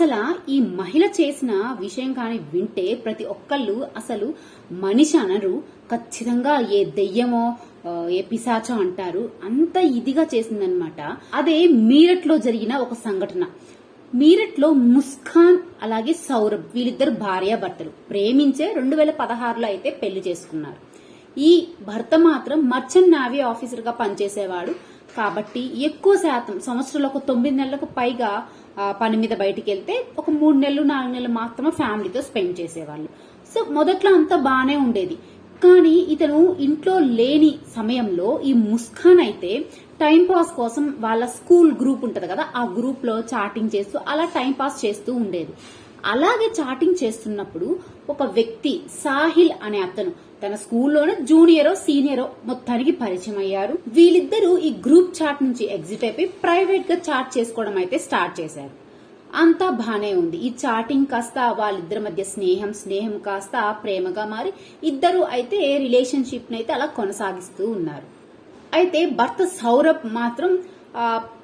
అసలు ఈ మహిళ చేసిన విషయం కానీ వింటే ప్రతి ఒక్కళ్ళు అసలు మనిషి అనరు. ఖచ్చితంగా ఏ దెయ్యమో ఏ పిశాచో అంటారు. అంత ఇదిగా చేసిందనమాట. అదే మీరట్లో జరిగిన ఒక సంఘటన. మీరట్లో ముస్కాన్ అలాగే సౌరభ్ వీళ్ళిద్దరు భార్యాభర్తలు ప్రేమించే రెండు వేల పదహారులో అయితే పెళ్ళి చేసుకున్నారు. ఈ భర్త మాత్రం మర్చెంట్ నావీ ఆఫీసర్గా పనిచేసేవాడు. కాబట్టి ఎక్కువ శాతం సంవత్సరంలో ఒక తొమ్మిది నెలలకు పైగా పని మీద బయటికి వెళ్తే ఒక మూడు నెలలు నాలుగు నెలలు మాత్రమే ఫ్యామిలీతో స్పెండ్ చేసేవాళ్ళు. సో మొదట్లో అంతా బాగానే ఉండేది. కానీ ఇతను ఇంట్లో లేని సమయంలో ఈ ముస్కాన్ అయితే టైం పాస్ కోసం వాళ్ళ స్కూల్ గ్రూప్ ఉంటది కదా ఆ గ్రూప్లో చాటింగ్ చేస్తూ అలా టైం పాస్ చేస్తూ ఉండేది. అలాగే చాటింగ్ చేస్తున్నప్పుడు ఒక వ్యక్తి సాహిల్ అనే అతను తన స్కూల్లోనే జూనియరో సీనియరో మొత్తానికి పరిచయం అయ్యారు. వీళ్ళిద్దరూ ఈ గ్రూప్ చాట్ నుంచి ఎగ్జిట్ అయిపోయి ప్రైవేట్గా చాట్ చేసుకోవడం అయితే స్టార్ట్ చేశారు. అంతా బానే ఉంది. ఈ చాటింగ్ కాస్త వాళ్ళిద్దరి మధ్య స్నేహం స్నేహం కాస్త ప్రేమగా మారి ఇద్దరు అయితే రిలేషన్షిప్ అయితే అలా కొనసాగిస్తూ ఉన్నారు. అయితే భర్త సౌరభ్ మాత్రం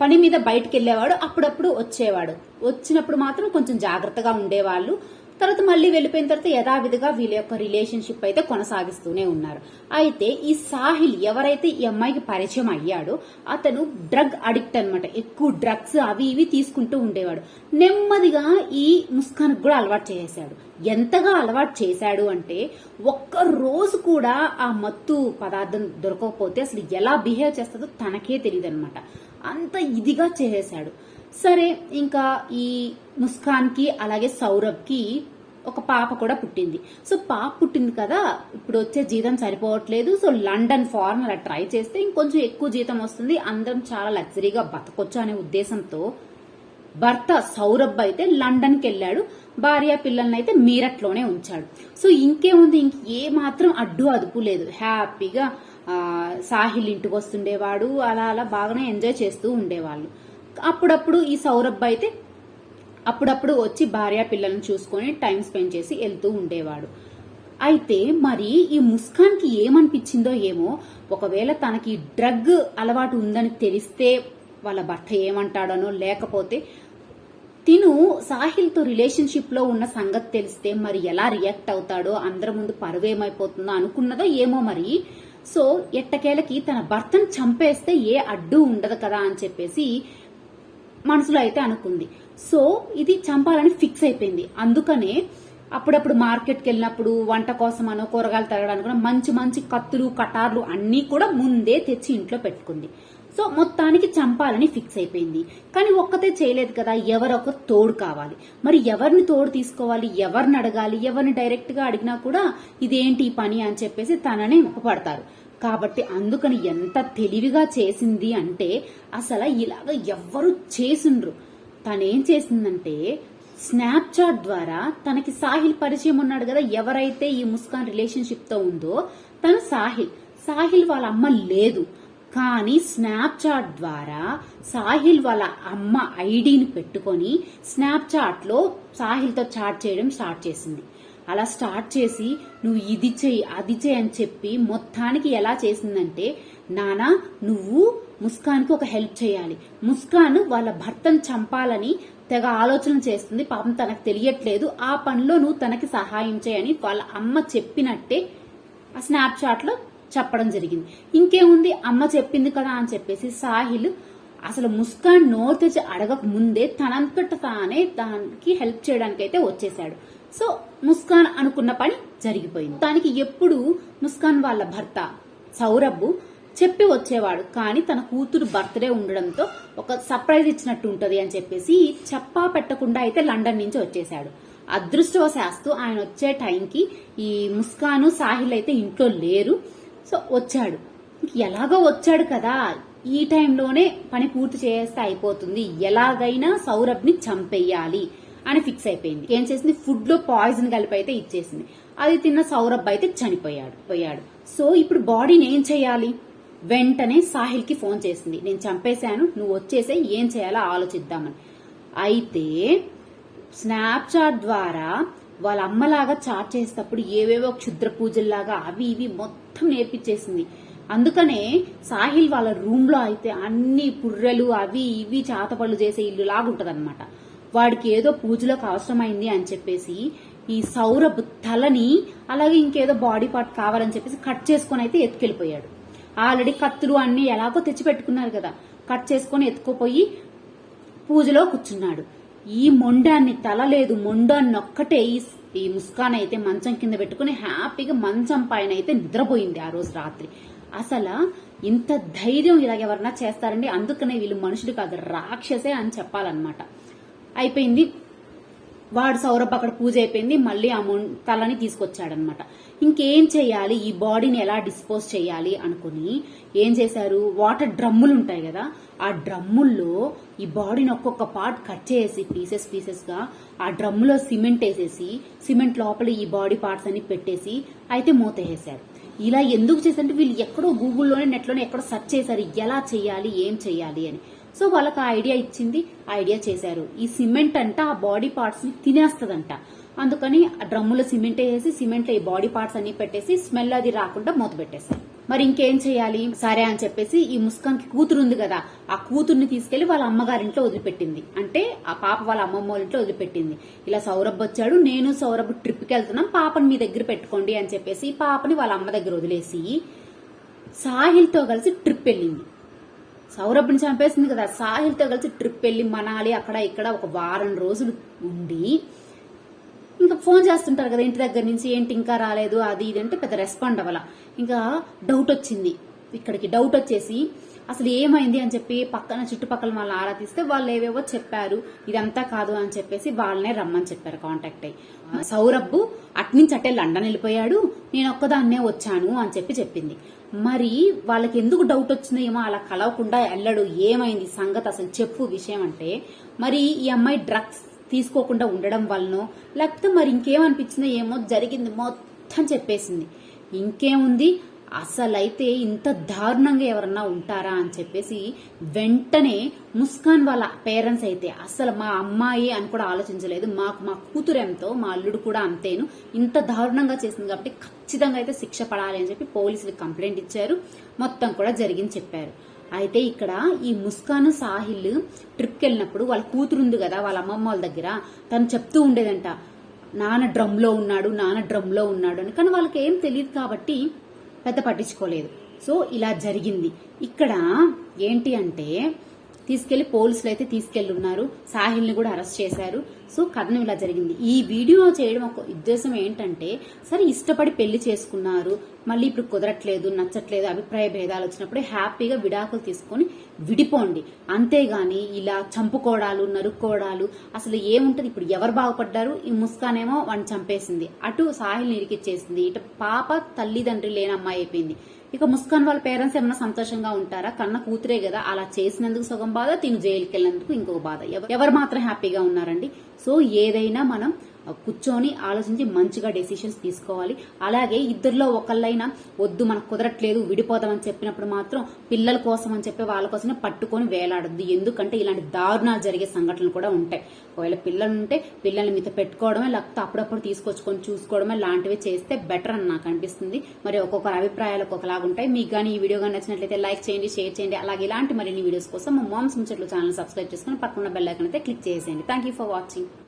పని మీద బయటికి వెళ్ళేవాడు అప్పుడప్పుడు వచ్చేవాడు. వచ్చినప్పుడు మాత్రం కొంచెం జాగ్రత్తగా ఉండేవాళ్ళు. తర్వాత మళ్ళీ వెళ్ళిపోయిన తర్వాత యథావిధిగా వీళ్ళ యొక్క రిలేషన్షిప్ అయితే కొనసాగిస్తూనే ఉన్నారు. అయితే ఈ సాహిల్ ఎవరైతే ఈ అమ్మాయికి పరిచయం అయ్యాడో అతను డ్రగ్ అడిక్ట్ అనమాట ఎక్కువ డ్రగ్స్ అవి ఇవి తీసుకుంటూ ఉండేవాడు. నెమ్మదిగా ఈ ముస్కాన్ కూడా అలవాటు చేసాడు ఎంతగా అలవాటు చేశాడు అంటే ఒక్క రోజు కూడా ఆ మత్తు పదార్థం దొరకకపోతే అసలు ఎలా బిహేవ్ చేస్తుందో తనకే తెలియదు అనమాట అంత ఇదిగా చేసేశాడు. సరే ఇంకా ఈ ముస్కాన్కి అలాగే సౌరభ్కి ఒక పాప కూడా పుట్టింది. సో పాప పుట్టింది కదా ఇప్పుడు వచ్చే జీతం సరిపోవట్లేదు. సో లండన్ ఫారెన్ అలా ట్రై చేస్తే ఇంకొంచెం ఎక్కువ జీతం వస్తుంది. అందరం చాలా లగ్జరీగా బతకొచ్చు అనే ఉద్దేశంతో భర్త సౌరభ్ అయితే లండన్కి వెళ్ళాడు భార్య పిల్లల్ని అయితే మీరట్లోనే ఉంచాడు. సో ఇంకేముంది? ఇంక ఏ మాత్రం అడ్డు అదుపు లేదు. హ్యాపీగా సాహిల్ ఇంటికి వస్తుండేవాడు. అలా అలా బాగానే ఎంజాయ్ చేస్తూ ఉండేవాళ్ళు. అప్పుడప్పుడు ఈ సౌరభ్ అయితే అప్పుడప్పుడు వచ్చి భార్య పిల్లల్ని చూసుకొని టైం స్పెండ్ చేసి వెళ్తూ ఉండేవాడు. అయితే మరి ఈ ముస్కాన్కి ఏమనిపించిందో ఏమో ఒకవేళ తనకి డ్రగ్ అలవాటు ఉందని తెలిస్తే వాళ్ళ భర్త ఏమంటాడనో లేకపోతే తిను సాహిల్తో రిలేషన్షిప్లో ఉన్న సంగతి తెలిస్తే మరి ఎలా రియాక్ట్ అవుతాడో అందరి ముందు పరువేమైపోతుందో అనుకున్నదో ఏమో మరి. సో ఎట్టకేలకి తన భర్తను చంపేస్తే ఏ అడ్డు ఉండదు కదా అని చెప్పేసి మనసులో అయితే అనుకుంది. సో ఇది చంపాలని ఫిక్స్ అయిపోయింది. అందుకనే అప్పుడప్పుడు మార్కెట్కి వెళ్ళినప్పుడు వంట కోసం అనో కూరగాయలు తరగడానికి కూడా మంచి మంచి కత్తులు కటార్లు అన్నీ కూడా ముందే తెచ్చి ఇంట్లో పెట్టుకుంది. సో మొత్తానికి చంపాలని ఫిక్స్ అయిపోయింది. కానీ ఒక్కతే చేయలేదు కదా ఎవరొకరు తోడు కావాలి. మరి ఎవరిని తోడు తీసుకోవాలి ఎవరిని అడగాలి ఎవరిని డైరెక్ట్గా అడిగినా కూడా ఇదేంటి ఈ పని అని చెప్పేసి తననే పడతారు కాబట్టి అందుకని ఎంత తెలివిగా చేసింది అంటే అసలు ఇలాగ ఎవ్వరు చేసిండ్రు. తనేం చేసిందంటే స్నాప్చాట్ ద్వారా తనకి సాహిల్ పరిచయం ఉన్నాడు కదా ఎవరైతే ఈ ముస్కాన్ రిలేషన్షిప్తో ఉందో తను సాహిల్. సాహిల్ వాళ్ళ అమ్మ లేదు. కానీ స్నాప్చాట్ ద్వారా సాహిల్ వాళ్ళ అమ్మ ఐడిని పెట్టుకొని స్నాప్చాట్లో సాహిల్తో చాట్ చేయడం స్టార్ట్ చేసింది. అలా స్టార్ట్ చేసి నువ్వు ఇది చెయ్యి అది చెయ్యి అని చెప్పి మొత్తానికి ఎలా చేసిందంటే నానా నువ్వు ముస్కాన్కి ఒక హెల్ప్ చేయాలి. ముస్కాన్ వాళ్ళ భర్తను చంపాలని తెగ ఆలోచన చేస్తుంది. పాపం తనకు తెలియట్లేదు. ఆ పనిలో నువ్వు తనకి సహాయం చేయని వాళ్ళ అమ్మ చెప్పినట్టే ఆ స్నాప్ చాట్లో చెప్పడం జరిగింది. ఇంకేముంది? అమ్మ చెప్పింది కదా అని చెప్పేసి సాహిల్ అసలు ముస్కాన్ నోరు తెచ్చి అడగక ముందే తనంతట తానే దానికి హెల్ప్ చేయడానికైతే వచ్చేసాడు సో ముస్కాన్ అనుకున్న పని జరిగిపోయింది. దానికి ఎప్పుడు ముస్కాన్ వాళ్ళ భర్త సౌరభ్ చెప్పి వచ్చేవాడు. కానీ తన కూతురు బర్త్డే ఉండడంతో ఒక సర్ప్రైజ్ ఇచ్చినట్టు ఉంటది అని చెప్పేసి చెప్పా పెట్టకుండా అయితే లండన్ నుంచి వచ్చేసాడు అదృష్టవశాస్తు ఆయన వచ్చే టైంకి ఈ ముస్కాను సాహిల్ అయితే ఇంట్లో లేరు. సో వచ్చాడు. ఎలాగో వచ్చాడు కదా. ఈ టైంలోనే పని పూర్తి చేస్తే అయిపోతుంది. ఎలాగైనా సౌరభ్ని చంపేయాలి. అని ఫిక్స్ అయిపోయింది. ఏం చేసింది? ఫుడ్లో పాయిజన్ కలిపి అయితే ఇచ్చేసింది. అది తిన్న సౌరభ్ అయితే చనిపోయాడు పోయాడు. సో ఇప్పుడు బాడీని ఏం చేయాలి? వెంటనే సాహిల్కి ఫోన్ చేసింది. నేను చంపేశాను నువ్వు వచ్చేసే ఏం చేయాలో ఆలోచిద్దామని. అయితే స్నాప్చాట్ ద్వారా వాళ్ళ అమ్మలాగా చాట్ చేసేటప్పుడు ఏవేవో క్షుద్ర పూజల్లాగా అవి ఇవి మొత్తం నేర్పించేసింది. అందుకనే సాహిల్ వాళ్ళ రూమ్లో అయితే అన్ని పుర్రెలు అవి ఇవి చాతపళ్ళు చేసే ఇల్లు లాగా ఉంటదన్నమాట. వాడికి ఏదో పూజలోకి అవసరమైంది అని చెప్పేసి ఈ సౌరభ్ తలని అలాగే ఇంకేదో బాడీ పార్ట్ కావాలని చెప్పేసి కట్ చేసుకొని అయితే ఎత్తుకెళ్ళిపోయాడు. ఆల్రెడీ కత్తులు అన్ని ఎలాగో తెచ్చిపెట్టుకున్నారు కదా. కట్ చేసుకొని ఎత్తుకుపోయి పూజలో కూర్చున్నాడు. ఈ మొండాన్ని తల లేదు మొండాన్ని ఒక్కటే ఈ ఈ ముస్కాన్ అయితే మంచం కింద పెట్టుకుని హ్యాపీగా మంచం పైన అయితే నిద్రపోయింది ఆ రోజు రాత్రి. అసలు ఇంత ధైర్యం ఇలా ఎవరన్నా చేస్తారండి? అందుకనే వీళ్ళు మనుషులు కాదు రాక్షసే అని చెప్పాలన్నమాట. అయిపోయింది. వాడు సౌరభ్ అక్కడ పూజ అయిపోయింది. మళ్ళీ అమౌంట్ తలని తీసుకొచ్చాడనమాట ఇంకేం చేయాలి? ఈ బాడీని ఎలా డిస్పోజ్ చేయాలి అనుకుని ఏం చేశారు? వాటర్ డ్రమ్ములు ఉంటాయి కదా ఆ డ్రమ్ముల్లో ఈ బాడీని ఒక్కొక్క పార్ట్ కట్ చేసి పీసెస్ పీసెస్గా ఆ డ్రమ్ములో సిమెంట్ వేసేసి సిమెంట్ లోపల ఈ బాడీ పార్ట్స్ అన్ని పెట్టేసి అయితే మూత ఇలా ఎందుకు చేశారంటే వీళ్ళు ఎక్కడో గూగుల్లోనే నెట్లోనే ఎక్కడో సెర్చ్ చేశారు. ఎలా చేయాలి? ఏం చేయాలి అని. సో వాళ్ళకి ఆ ఐడియా ఇచ్చింది ఆ ఐడియా చేశారు. ఈ సిమెంట్ అంట ఆ బాడీ పార్ట్స్ని తినేస్తదంట. అందుకని డ్రమ్ములో సిమెంట్ వేసి సిమెంట్ ఈ బాడీ పార్ట్స్ అన్ని పెట్టేసి స్మెల్ అది రాకుండా మూత పెట్టేశారు. మరి ఇంకేం చేయాలి? సరే అని చెప్పేసి ఈ ముస్కాన్కి కూతురు ఉంది కదా ఆ కూతుర్ని తీసుకెళ్ళి వాళ్ళ అమ్మగారింట్లో వదిలిపెట్టింది. అంటే ఆ పాప వాళ్ళ అమ్మమ్మ వాళ్ళ ఇంట్లో వదిలిపెట్టింది. ఇలా సౌరభ్ వచ్చాడు నేను సౌరభ్ ట్రిప్కి వెళ్తున్నాం పాపని మీ దగ్గర పెట్టుకోండి అని చెప్పేసి పాపని వాళ్ళ అమ్మ దగ్గర వదిలేసి సాహిల్తో కలిసి ట్రిప్ వెళ్ళింది. సౌరభ్ని చంపేసింది కదా. సాహిల్తో కలిసి ట్రిప్ వెళ్ళి మనాలి అక్కడ ఇక్కడ ఒక వారం రోజులు ఉండి ఇంకా ఫోన్ చేస్తుంటారు కదా ఇంటి దగ్గర నుంచి ఏంటి ఇంకా రాలేదు అది ఇది అంటే పెద్ద రెస్పాండ్ అవ్వాల. ఇంకా డౌట్ వచ్చింది. ఇక్కడికి డౌట్ వచ్చేసి అసలు ఏమైంది అని చెప్పి పక్కన చుట్టుపక్కల వాళ్ళని ఆరా తీస్తే వాళ్ళు ఏవేవో చెప్పారు ఇదంతా కాదు అని చెప్పేసి వాళ్ళనే రమ్మని చెప్పారు కాంటాక్ట్ అయ్యి. సౌరభ్ అట్నుంచి అట్టే లండన్ వెళ్ళిపోయాడు నేను ఒక్కదాన్నే వచ్చాను అని చెప్పి చెప్పింది. మరి వాళ్ళకి ఎందుకు డౌట్ వచ్చిందో ఏమో అలా కలవకుండా వెళ్ళడు ఏమైంది సంగతి అసలు చెప్పు విషయం అంటే మరి ఈ అమ్మాయి డ్రగ్స్ తీసుకోకుండా ఉండడం వలనో లేకపోతే మరి ఇంకేమనిపించిందో ఏమో జరిగింది మొత్తం చెప్పేసింది. ఇంకేముంది? అసలైతే ఇంత దారుణంగా ఎవరన్నా ఉంటారా అని చెప్పేసి వెంటనే ముస్కాన్ వాళ్ళ పేరెంట్స్ అయితే అసలు మా అమ్మాయి అని కూడా ఆలోచించలేదు. మాకు మా కూతురు ఎంతో మా అల్లుడు కూడా అంతేను. ఇంత దారుణంగా చేసింది కాబట్టి ఖచ్చితంగా అయితే శిక్ష పడాలి అని చెప్పి పోలీసులకు కంప్లైంట్ ఇచ్చారు. మొత్తం కూడా జరిగింది చెప్పారు. అయితే ఇక్కడ ఈ ముస్కాన్ సాహిల్ ట్రిప్కి వెళ్ళినప్పుడు వాళ్ళ కూతురు ఉంది కదా వాళ్ళ అమ్మమ్మ వాళ్ళ దగ్గర తను చెప్తూ ఉండేదంట నాన్న డ్రమ్లో ఉన్నాడు నాన్న డ్రమ్లో ఉన్నాడు అని. కానీ వాళ్ళకి ఏం తెలియదు కాబట్టి పెద్ద పట్టించుకోలేదు. సో ఇలా జరిగింది. ఇక్కడ ఏంటి అంటే తీసుకెళ్ళి పోలీసులు అయితే తీసుకెళ్ళున్నారు. సాహిల్ని కూడా అరెస్ట్ చేశారు. సో కథనం ఇలా జరిగింది. ఈ వీడియో చేయడం ఒక ఉద్దేశం ఏంటంటే సరే ఇష్టపడి పెళ్ళి చేసుకున్నారు. మళ్ళీ ఇప్పుడు కుదరట్లేదు నచ్చట్లేదు అభిప్రాయ భేదాలు వచ్చినప్పుడు హ్యాపీగా విడాకులు తీసుకొని విడిపోండి. అంతేగాని ఇలా చంపుకోవడాలు నరుక్కోవడాలు అసలు ఏముంటది? ఇప్పుడు ఎవరు బాగుపడ్డారు? ఈ ముస్కానేమో వాడిని చంపేసింది. అటు సాహిల్ ఇరికిచ్చేసింది. ఇటు పాప తల్లిదండ్రి లేని అమ్మాయి అయిపోయింది. ఇక ముస్కాన్ వాళ్ళ పేరెంట్స్ ఏమైనా సంతోషంగా ఉంటారా? కన్న కూతురే కదా అలా చేసినందుకు సగం బాధ తిను జైలుకి వెళ్ళినందుకు ఇంకొక బాధ. ఎవరు మాత్రం హ్యాపీగా ఉన్నారండి? సో ఏదైనా మనం కూర్చొని ఆలోచించి మంచిగా డెసిషన్స్ తీసుకోవాలి. అలాగే ఇద్దరిలో ఒకళ్ళైనా వద్దు మనకు కుదరట్లేదు విడిపోదామని చెప్పినప్పుడు మాత్రం పిల్లల కోసం అని చెప్పి వాళ్ళ కోసమే పట్టుకొని వేలాడద్దు. ఎందుకంటే ఇలాంటి దారుణాలు జరిగే సంఘటనలు కూడా ఉంటాయి. ఒకవేళ పిల్లలు ఉంటే పిల్లల్ని మీతో పెట్టుకోవడమే లేకపోతే అప్పుడప్పుడు తీసుకొచ్చుకొని చూసుకోవడమే లాంటివి చేస్తే బెటర్ అని నాకు అనిపిస్తుంది. మరి ఒక్కొక్కరి అభిప్రాయాలు ఒక్కొక్కలాగా ఉంటాయి. మీకు కానీ ఈ వీడియో కానీ నచ్చినట్లయితే లైక్ చేయండి షేర్ చేయండి. అలాగే ఇలాంటి మరిన్ని వీడియోస్ కోసం మా మామ్స్ ముచ్చట్లు ఛానల్ సబ్స్క్రైబ్ చేసుకుని పక్కన బెల్ అయితే క్లిక్ చేసేయండి. Thank you for watching